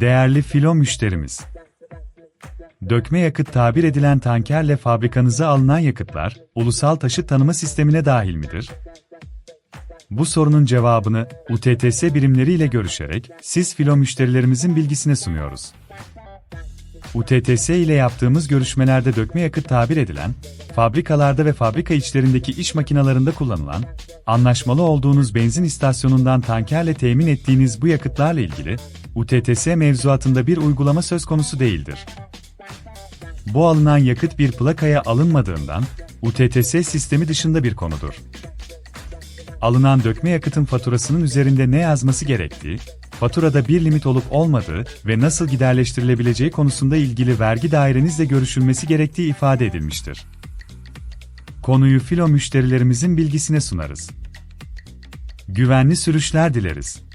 Değerli filo müşterimiz. Dökme yakıt tabir edilen tankerle fabrikanıza alınan yakıtlar, ulusal taşıt tanıma sistemine dahil midir? Bu sorunun cevabını UTTS birimleriyle görüşerek siz filo müşterilerimizin bilgisine sunuyoruz. UTTS ile yaptığımız görüşmelerde dökme yakıt tabir edilen, fabrikalarda ve fabrika içlerindeki iş makinalarında kullanılan, anlaşmalı olduğunuz benzin istasyonundan tankerle temin ettiğiniz bu yakıtlarla ilgili, UTTS mevzuatında bir uygulama söz konusu değildir. Bu alınan yakıt bir plakaya alınmadığından, UTTS sistemi dışında bir konudur. Alınan dökme yakıtın faturasının üzerinde ne yazması gerektiği, faturada bir limit olup olmadığı ve nasıl giderleştirilebileceği konusunda ilgili vergi dairenizle görüşülmesi gerektiği ifade edilmiştir. Konuyu filo müşterilerimizin bilgisine sunarız. Güvenli sürüşler dileriz.